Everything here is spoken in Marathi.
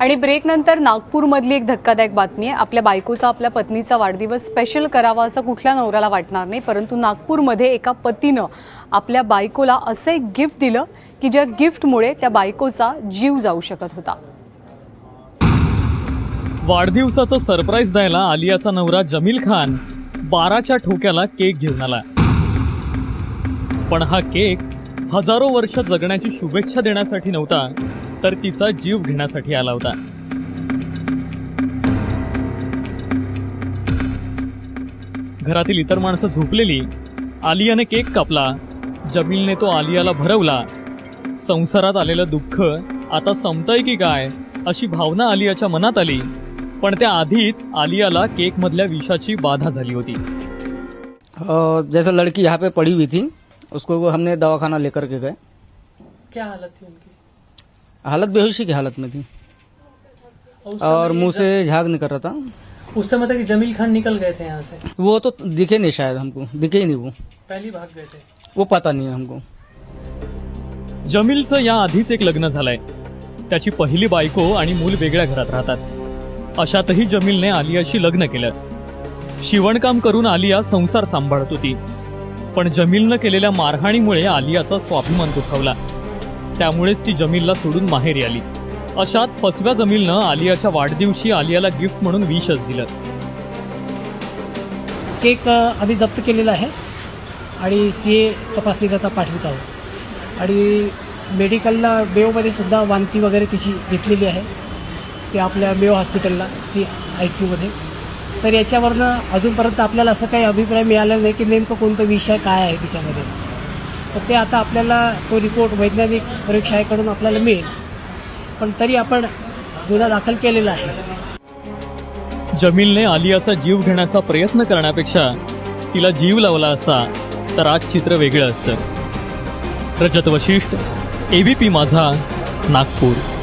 आणि ब्रेक नंतर नागपूरमधली एक धक्कादायक बातमी आहे. आपल्या बायकोचा आपल्या पत्नीचा वाढदिवस स्पेशल करावा असं कुठल्या नवऱ्याला वाटणार नाही परंतु नागपूरमध्ये एका पतीनं आपल्या बायकोला असं एक गिफ्ट दिलं की ज्या गिफ्टमुळे त्या बायकोचा जीव जाऊ शकत होता. वाढदिवसाचं सरप्राईज द्यायला आलियाचा नवरा जमील खान बाराच्या ठोक्याला केक घेऊन आला. पण हा केक हजारो वर्ष जगण्याची शुभेच्छा देण्यासाठी नव्हता तर तिचा जीव घेण्यासाठी आला होता. घरातील इतर माणसं झोपलेली आलियाने केक कापला जमीलने तो आलियाला भरवला. संसारात आलेलं दुःख आता संपतंय की काय अशी भावना आलियाच्या मनात आली. पण त्या आधीच आलियाला केक मधल्या विषाची बाधा झाली होती. जैसे लड़की यहाँ पे पड़ी हुई थी उसको हमने दवाखाना लेकर के गए। क्या हालत थी उनकी? हालत बेहोशी की हालत में थी। और मुंह से झाग निकल रहा था। उस समय तक जमील खान निकल गए थे यहाँ से? वो तो दिखे नहीं शायद हमको दिखे ही नहीं वो। पहली भाग गए थे। वो पता नहीं है हमको। जमीलचं या आधीच एक लग्न झालंय. त्याची पहिली बायको आणि मूल वेगळ्या घरात राहतात. अशातही जमीलने आलियाशी लग्न केलं. शिवणकाम करून आलिया संसार सांभाळत होती. पण जमीलनं केलेल्या मारहाणीमुळे आलियाचा स्वाभिमान दुखावला. त्यामुळेच ती जमीलला सोडून माहेरी आली. अशात फसव्या जमीलनं आलियाच्या वाढदिवशी आलियाला गिफ्ट म्हणून विषच दिलं. केक आम्ही जप्त केलेला आहे आणि सी ए तपासणीकरता पाठवित आहोत. आणि मेडिकलला मेयोमध्ये सुद्धा वांती वगैरे तिची घेतलेली आहे. ते आपल्या मेयो हॉस्पिटलला सी आय सी यूमध्ये. तर याच्यावरनं अजूनपर्यंत आपल्याला असं काही अभिप्राय मिळाला नाही की नेमकं कोणतं विषय काय आहे तिच्यामध्ये. तर ते आता आपल्याला तो रिपोर्ट वैज्ञानिक प्रयोगशाळेकडून आपल्याला मिळेल. पण तरी आपण गुन्हा दाखल केलेला आहे. जमीलने आलियाचा जीव घेण्याचा प्रयत्न करण्यापेक्षा तिला जीव लावला असता तर आज चित्र वेगळं असतं. रजत वशिष्ठ एबीपी माझा नागपूर.